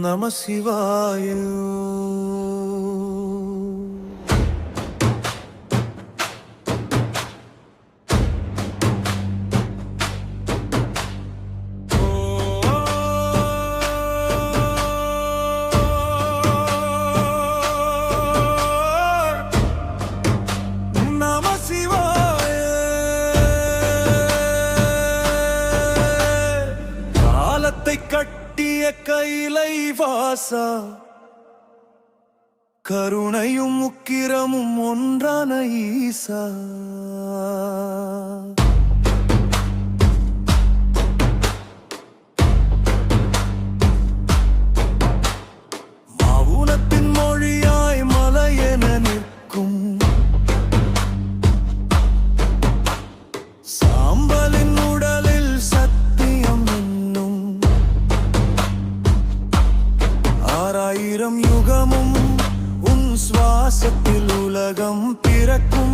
நம சிவாயோ கட்டிய கைலை வாசா. கருணையும் உக்கிரமும் ஒன்றான ஈசா. recuerdo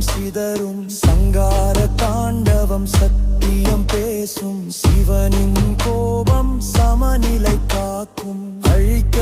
சிங்கம் சிதறும். சங்கார தாண்டவம் சத்தியம் பேசும். சிவனின் கோபம் சமநிலை காக்கும். அழிக்க